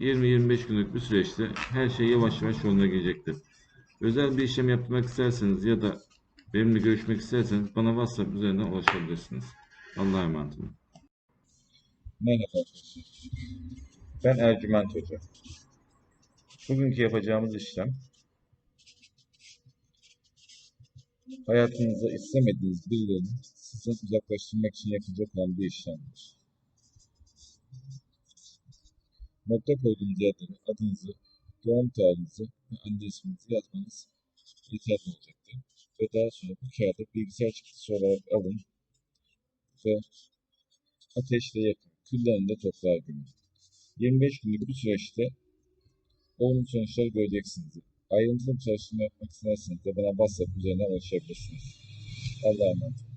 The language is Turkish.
20-25 günlük bir süreçte her şey yavaş yavaş yoluna girecektir. Özel bir işlem yapmak isterseniz ya da benimle görüşmek isterseniz bana WhatsApp üzerinden ulaşabilirsiniz. Allah'a emanet olun. Merhaba. Ben Ercüment Hoca. Bugünkü yapacağımız işlem hayatınızda istemediğiniz birilerini sizden uzaklaştırmak için yapılacak olan bir işlemdir. Nokta koyduğunuz yerlere adınızı, doğum tarihinizi ve anne isminizi yazmanız yeterli olacaktır. Ve daha sonra bu kağıdı bilgisayar çıktısı olarak alın ve ateşle yakın, küllerinde toprağa gömün. 25 günlük bir süreçte olumlu sonuçları göreceksiniz. Ayrıntılı bir çalışma yapmak isterseniz de bana WhatsApp üzerinden ulaşabilirsiniz. Allah'a emanet olun.